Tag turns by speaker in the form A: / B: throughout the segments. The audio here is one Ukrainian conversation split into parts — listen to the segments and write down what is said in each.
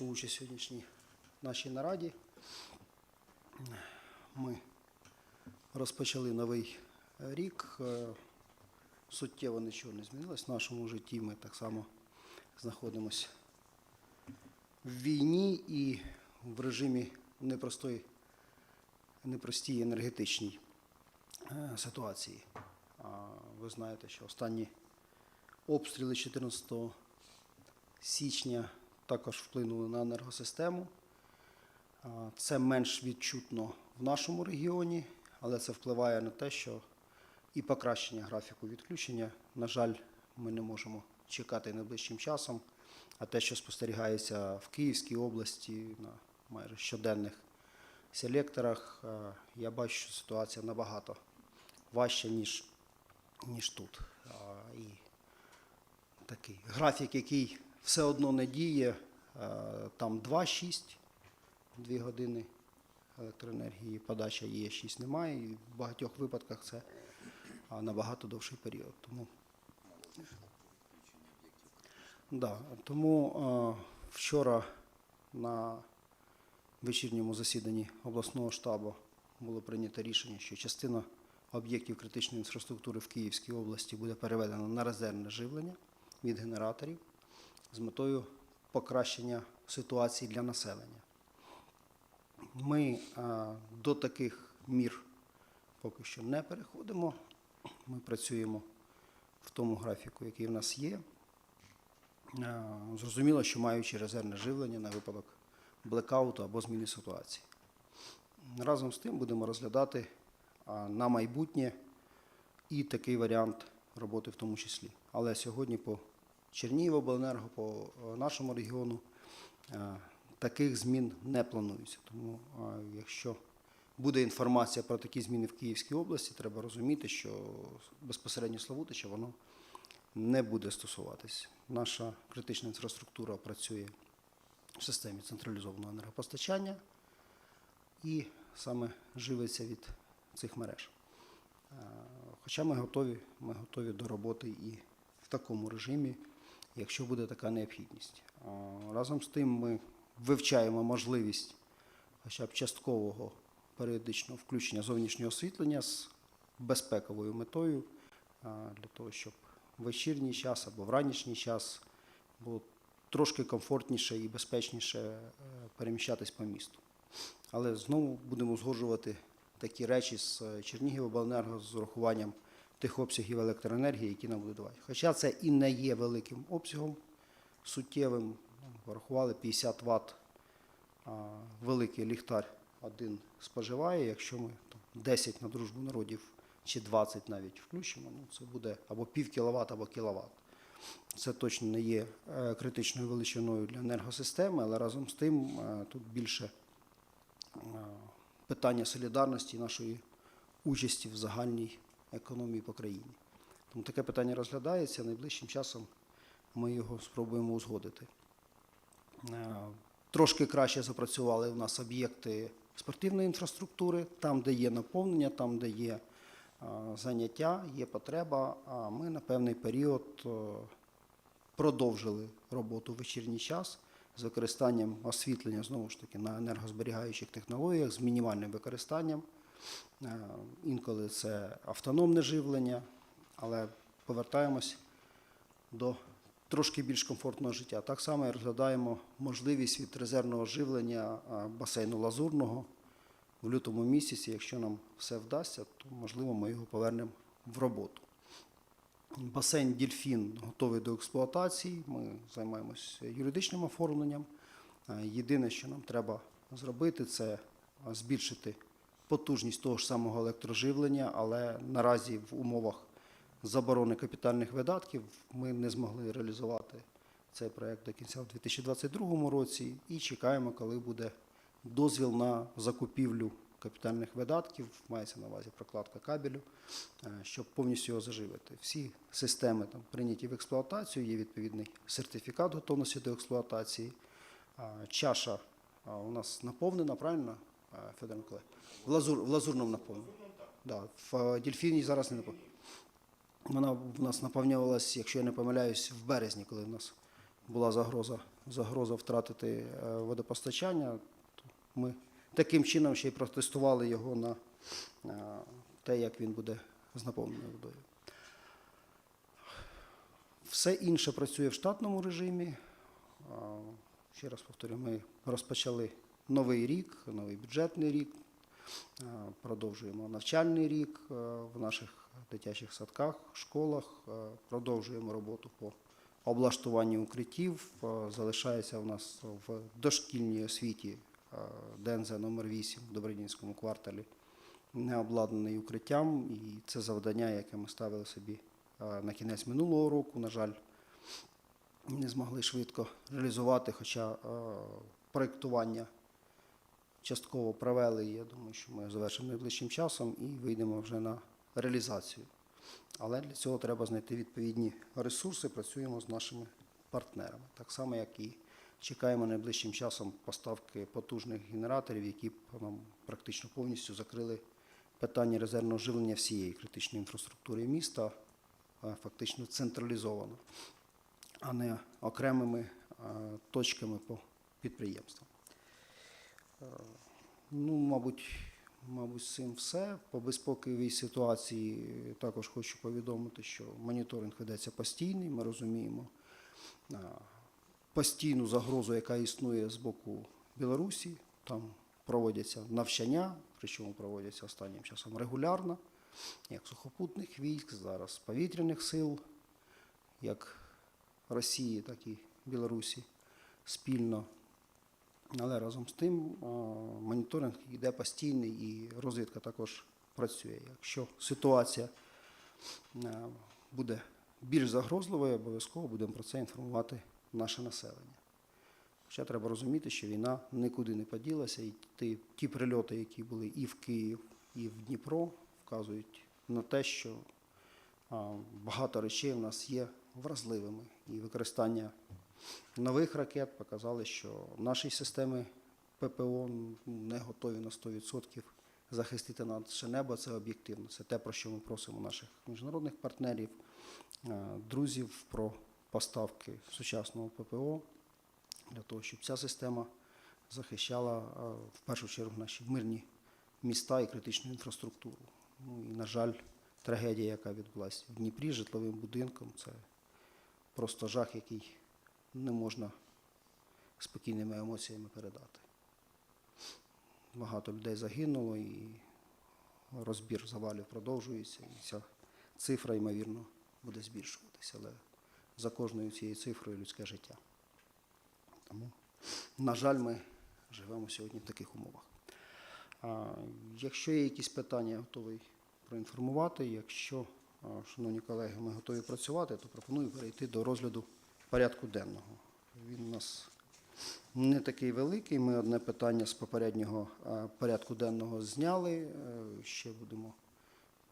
A: участь сьогоднішній нашій нараді. Ми розпочали новий рік. Е, Суттєво нічого не змінилось в нашому житті. Ми так само знаходимося в війні і в режимі непростої, непростій енергетичній е, ситуації. Ви знаєте, що останні обстріли 14 січня також вплинули на енергосистему. Це менш відчутно в нашому регіоні, але це впливає на те, що і покращення графіку відключення, на жаль, ми не можемо чекати найближчим часом. А те, що спостерігається в Київській області на майже щоденних селекторах, я бачу, що ситуація набагато важча, ніж, ніж тут. І такий графік, який все одно не діє, е, там 2-6, 2 години електроенергії, подача є, 6 немає, і в багатьох випадках це набагато довший період. Тому, да, тому е, вчора на вечірньому засіданні обласного штабу було прийнято рішення, що частина об'єктів критичної інфраструктури в Київській області буде переведена на резервне живлення від генераторів з метою покращення ситуації для населення. Ми до таких мір поки що не переходимо. Ми працюємо в тому графіку, який в нас є. Зрозуміло, що маючи резервне живлення на випадок блекауту або зміни ситуації. Разом з тим будемо розглядати на майбутнє і такий варіант роботи в тому числі. Але сьогодні по Чернігівобленерго, по е, нашому регіону е, таких змін не планується. Тому е, якщо буде інформація про такі зміни в Київській області, треба розуміти, що безпосередньо Славутича воно не буде стосуватись. Наша критична інфраструктура працює в системі централізованого енергопостачання і саме живиться від цих мереж. Хоча ми готові, ми готові до роботи і в такому режимі, якщо буде така необхідність. Разом з тим ми вивчаємо можливість хоча б часткового періодичного включення зовнішнього освітлення з безпековою метою для того, щоб в вечірній час або в ранішній час було трошки комфортніше і безпечніше е, переміщатись по місту. Але знову будемо узгоджувати такі речі з е, Чернігівобленерго з урахуванням тих обсягів електроенергії, які нам будуть давати. Хоча це і не є великим обсягом суттєвим, врахували 50 Вт великий ліхтар один споживає. Якщо ми там, 10 на дружбу народів чи 20 навіть включимо, ну, це буде або пів кіловат, або кіловат. Це точно не є е, критичною величиною для енергосистеми, але разом з тим е, тут більше е, питання солідарності нашої участі в загальній економії по країні. Тому таке питання розглядається. Найближчим часом ми його спробуємо узгодити. Е, Трошки краще запрацювали у нас об'єкти спортивної інфраструктури, там, де є наповнення, там, де є е, заняття, є потреба. А ми на певний період е, продовжили роботу в вечірній час з використанням освітлення знову ж таки на енергозберігаючих технологіях з мінімальним використанням. Е, Інколи це автономне живлення, але повертаємось до трошки більш комфортного життя. Так само розглядаємо можливість від резервного живлення басейну лазурного в лютому місяці. Якщо нам все вдасться, то можливо ми його повернемо в роботу. Басейн Дільфін готовий до експлуатації. Ми займаємося юридичним оформленням. Е, Єдине, що нам треба зробити, це е, збільшити потужність того ж самого електроживлення, але наразі в умовах заборони капітальних видатків ми не змогли реалізувати цей проект до кінця в 2022 році і чекаємо, коли буде дозвіл на закупівлю капітальних видатків, мається на увазі прокладка кабелю, е, щоб повністю його заживити. Всі системи там прийняті в експлуатацію, є відповідний сертифікат готовності до експлуатації. Чаша у нас наповнена, правильно, Федор Миколаївич? В, лазур, в лазурному наповнена. Да, в е, дельфіні зараз не наповнена. Вона в нас наповнювалась, якщо я не помиляюсь, в березні, коли в нас була загроза загроза втратити е, водопостачання. то Ми таким чином ще й протестували його на е, те, як він буде з наповненою водою. Все інше працює в штатному режимі. Ще раз повторю, ми розпочали новий рік, новий бюджетний рік. Продовжуємо навчальний рік е, в наших дитячих садках, школах. Е, Продовжуємо роботу по облаштуванню укриттів. Е, Залишається у нас в дошкільній освіті е, ДНЗ номер 8 в Добродінському кварталі не обладнаний укриттям. І це завдання, яке ми ставили собі е, на кінець минулого року. На жаль, не змогли швидко реалізувати, хоча е, проєктування частково провели. Я думаю, що ми завершимо найближчим часом і вийдемо вже на реалізацію. Але для цього треба знайти відповідні ресурси. Працюємо з нашими партнерами. Так само, як і чекаємо найближчим часом поставки потужних генераторів, які нам практично повністю закрили питання резервного живлення всієї критичної інфраструктури міста, фактично централізовано, а не окремими точками по підприємствам. Е, Ну, мабуть, мабуть, цим все. По безпековій ситуації також хочу повідомити, що моніторинг ведеться постійний. Ми розуміємо постійну загрозу, яка існує з боку Білорусі. Там проводяться навчання, причому проводяться останнім часом регулярно, як сухопутних військ, зараз повітряних сил, як Росії, так і Білорусі спільно. Але разом з тим моніторинг йде постійний і розвідка також працює. Якщо ситуація буде більш загрозливою, обов'язково будемо про це інформувати наше населення. Хоча треба розуміти, що війна нікуди не поділася, і ті, ті прильоти, які були і в Київ, і в Дніпро, вказують на те, що а, багато речей в нас є вразливими, і використання нових ракет показали, що наші системи ППО не готові на 100% захистити наше небо. Це об'єктивно. Це те, про що ми просимо наших міжнародних партнерів, е, друзів про поставки сучасного ППО для того, щоб ця система захищала е, в першу чергу наші мирні міста і критичну інфраструктуру. Ну і, на жаль, трагедія, яка відбулася в Дніпрі, житловим будинком, це просто жах, який не можна спокійними емоціями передати. Багато людей загинуло, і розбір завалів продовжується, і ця цифра, ймовірно, буде збільшуватися. Але за кожною цією цифрою людське життя. Тому, на жаль, ми живемо сьогодні в таких умовах. А, якщо є якісь питання, я готовий проінформувати. Якщо, шановні колеги, ми готові працювати, то пропоную перейти до розгляду порядку денного. Він у нас не такий великий. Ми одне питання з попереднього порядку денного зняли. Е, Ще будемо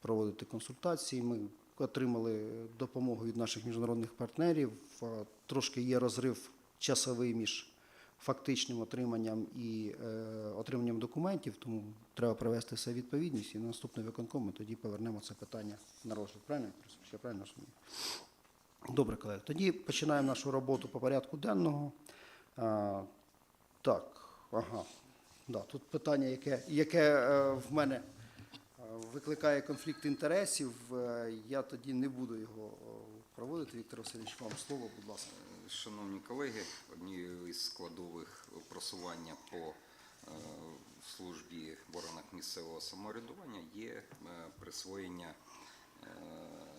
A: проводити консультації. Ми отримали допомогу від наших міжнародних партнерів. Трошки є розрив часовий між фактичним отриманням і е, отриманням документів, тому треба привести все відповідність. І на наступний виконком ми тоді повернемо це питання на розгляд. Правильно? Я правильно розумію? Добре, колеги. Тоді починаємо нашу роботу по порядку денного. А, так, ага. Да, тут питання, яке, яке е, в мене е, викликає конфлікт інтересів. Е, Я тоді не буду його проводити. Віктор Васильович, вам слово, будь ласка.
B: Шановні колеги, однією із складових просування по службі в органах місцевого самоврядування є присвоєння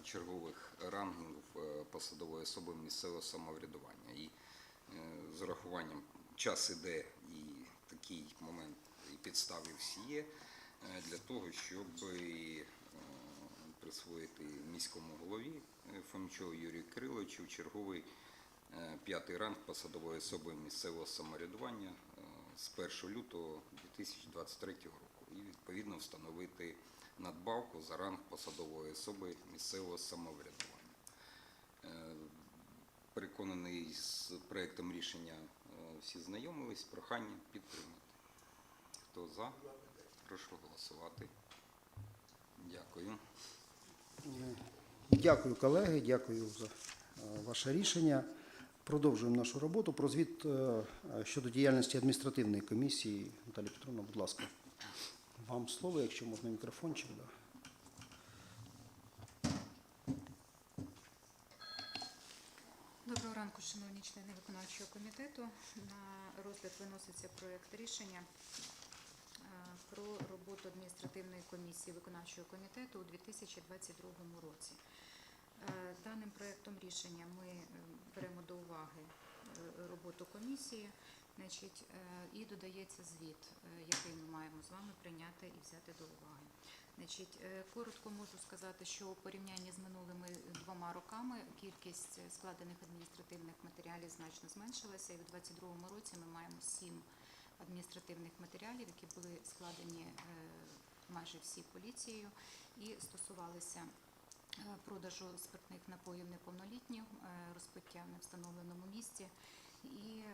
B: чергових рангів е, посадової особи місцевого самоврядування. І е, з урахуванням час іде і такий момент і підстави всі є е, для того, щоб присвоїти міському голові Фомчову Юрію Кириловичу черговий п'ятий ранг посадової особи місцевого самоврядування з 1 лютого 2023 року і відповідно встановити надбавку за ранг посадової особи місцевого самоврядування. Е, Переконаний з проектом рішення е, всі знайомились, прохання підтримати. Хто за? Прошу голосувати. Дякую.
A: Дякую, колеги, дякую за е, ваше рішення. Продовжуємо нашу роботу. Про звіт щодо діяльності адміністративної комісії. Наталі Петровна, будь ласка, вам слово, якщо можна мікрофончик. Да.
C: Доброго ранку, шановні члени виконавчого комітету. На розгляд виноситься проект рішення е, про роботу адміністративної комісії виконавчого комітету у 2022 році. Е, Даним проектом рішення ми е, беремо до уваги роботу комісії, значить, е, і додається звіт, е, який ми маємо з вами прийняти і взяти до уваги. Значить, е, коротко можу сказати, що у порівнянні з минулими двома роками кількість складених адміністративних матеріалів значно зменшилася, і у 2022 році ми маємо сім адміністративних матеріалів, які були складені майже всі поліцією і стосувалися продажу спиртних напоїв неповнолітнім, е, розпиття в невстановленому місці і